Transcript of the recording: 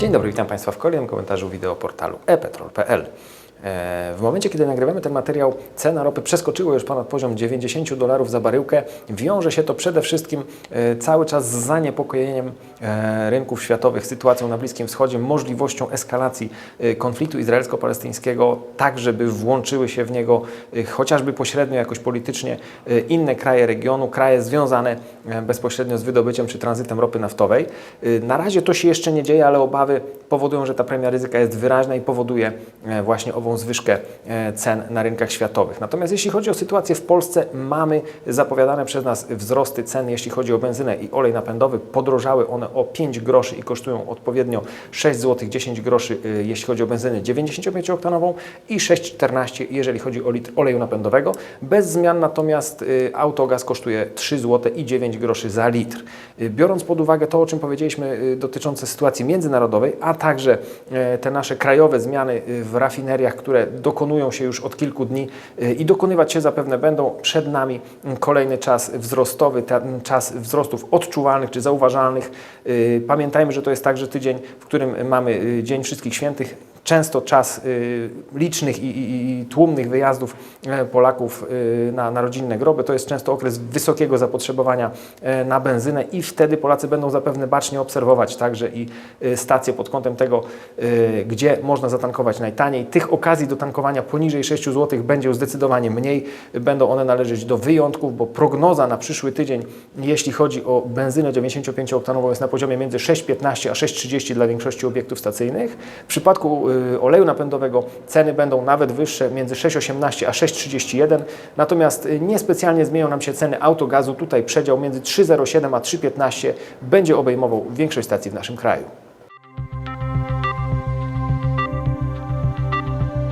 Dzień dobry, witam Państwa w kolejnym komentarzu wideo portalu epetrol.pl. E, W momencie, kiedy nagrywamy ten materiał, cena ropy przeskoczyła już ponad poziom 90 dolarów za baryłkę. Wiąże się to przede wszystkim e, cały czas z zaniepokojeniem e, rynków światowych, sytuacją na Bliskim Wschodzie, możliwością eskalacji konfliktu izraelsko-palestyńskiego, tak żeby włączyły się w niego chociażby pośrednio, jakoś politycznie inne kraje regionu, kraje związane bezpośrednio z wydobyciem czy tranzytem ropy naftowej. Na razie to się jeszcze nie dzieje, ale obawy powodują, że ta premia ryzyka jest wyraźna i powoduje właśnie zwyżkę e, cen na rynkach światowych. Natomiast jeśli chodzi o sytuację w Polsce, mamy zapowiadane przez nas wzrosty cen, jeśli chodzi o benzynę i olej napędowy. Podrożały one o 5 groszy i kosztują odpowiednio 6 zł 10 groszy, e, jeśli chodzi o benzynę 95-oktanową i 6,14 jeżeli chodzi o litr oleju napędowego. Bez zmian natomiast e, autogaz kosztuje 3 zł i 9 groszy za litr. Biorąc pod uwagę to, o czym powiedzieliśmy dotyczące sytuacji międzynarodowej, a także te nasze krajowe zmiany w rafineriach, które dokonują się już od kilku dni e, i dokonywać się zapewne będą, przed nami m, kolejny czas wzrostowy, ten czas wzrostów odczuwalnych czy zauważalnych. E, Pamiętajmy, że to jest także tydzień, w którym mamy e, Dzień Wszystkich Świętych, często czas y, licznych i, i, i tłumnych wyjazdów e, Polaków y, na, na rodzinne groby. To jest często okres wysokiego zapotrzebowania e, na benzynę i wtedy Polacy będą zapewne bacznie obserwować także i y, stacje pod kątem tego, gdzie można zatankować najtaniej. Tych okazji do tankowania poniżej 6 zł będzie zdecydowanie mniej. Będą one należeć do wyjątków, bo prognoza na przyszły tydzień, jeśli chodzi o benzynę 95-oktanową jest na poziomie między 6,15 a 6,30 dla większości obiektów stacyjnych. W przypadku y, oleju napędowego ceny będą nawet wyższe, między 6,18 a 6,31. Natomiast y, niespecjalnie zmienią nam się ceny autogazu. Tutaj przedział między 3,07 a 3,15 będzie obejmował większość stacji w naszym kraju.